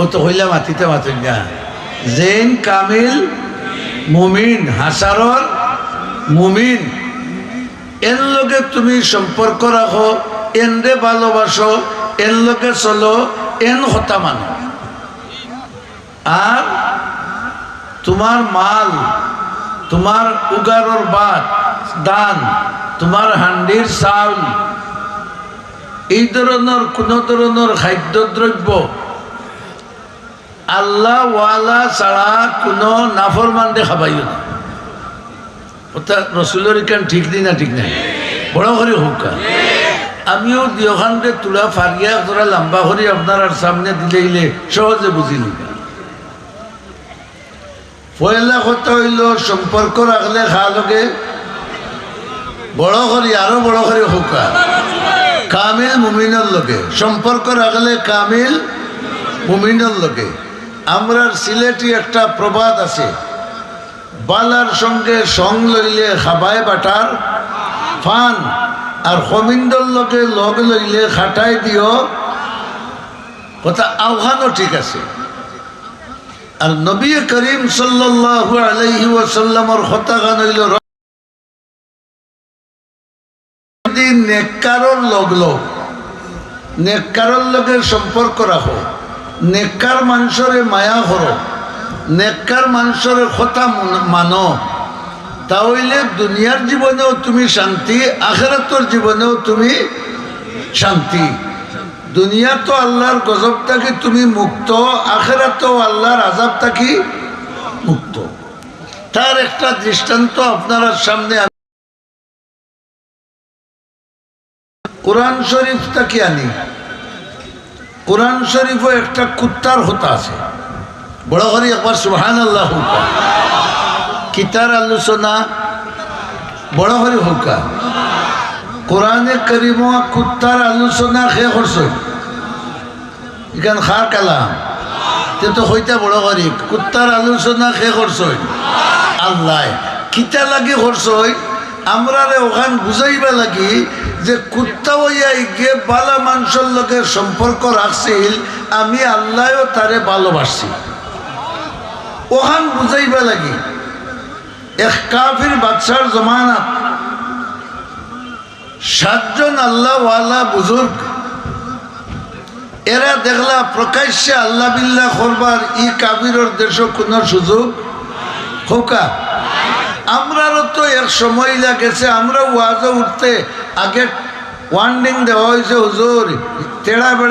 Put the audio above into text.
ও তো হইলা মাতিতে মাতিন না জেন কামিল, মুমিন, হাসারর মুমিন। এর লোকে তুমি সম্পর্ক রাখো, এনরে ভালোবাসো, এর লোকে চলো, এন হতা মানো। আর তোমার মাল, তোমার উগারর বাদ, দান, তোমার হান্ডির চাউল, এই ধরনের কোন ধরনের খাদ্যদ্রব্য আল্লাহ ওয়ালা ছাড়া কোনো নাফরমান দেখাবাইও না। ওটা রসুলের কেন ঠিক দিই না ঠিক নাই? বড় করে হোক আমিও দিওখানকে তুলা ফারিয়া তোরা লম্বা করে আপনার সামনে দিলে সহজে বুঝি নিবা পয়লা কথা হইল, সম্পর্ক রাখলে খা লগে বড় করি, আরও বড় করে হোকা কামিল মুমিনের লগে। সম্পর্ক রাখলে কামিল মুমিনের লগে। আমরা সিলেটি একটা প্রবাদ আছে। বালার সঙ্গে সং লইলে খাবায় বাটার, ফান আর হমিন্দর লগে লগ লইলে খাটাই দিও। কথা আহ্বানও ঠিক আছে। আর নবী করিম সাল্লাল্লাহু আলাইহি ওয়াসাল্লামর কথা গান হইল নেককারর লগলো নেককারর লগের সম্পর্ক রাখো। নেককার মানুষরে মায়া করো। নেককার মানুষরে কথা মন- তাহলে দুনিয়ার জীবনেও তুমি শান্তি, আখেরাতর জীবনেও তুমি শান্তি। দুনিয়া তো আল্লাহর গজব থাকি তুমি মুক্ত, আখেরাতেও আল্লাহর আজাব থাকি মুক্ত। তার একটা দৃষ্টান্ত আপনার সামনে কোরআন শরীফ তাকে আনি। কোরআন শরীফও একটা কুত্তার হতা আছে। বড় করে একবার সুহান আল্লাহ হুকা। কিতার আলোচনা বড় করে হুকা। কোরআনে করিম কুত্তার আলোচনা খে করছ। এখান খার কালাম। তে তো হইতা বড় করি, কুত্তার আলোচনা খে করছ। আল্লাহ, কিতা লাগি করছ? আমরা ওখান বুঝাইবা লাগি যে কুত্তা হইয়া গিয়ে বালা মানুষের লোকের সম্পর্ক রাখছিল, আমি আল্লাহও তারে ভালোবাসছি ওখান বুঝাইবা লাগি, এক কাফির বাদশার জমানাত সাতজন আল্লাহওয়ালা বুজুর্গ, এরা দেখলা প্রকাশ্যে আল্লাহ বিল্লাহ করবার ই কাবিরর দেশ কোনো সুযোগ হোকা আমরারও তো এক সময় লাগেছে আমরা ওয়াজে উঠতে আগে ওয়ার্নিং দেওয়া হয়েছে হুজুর তেড়া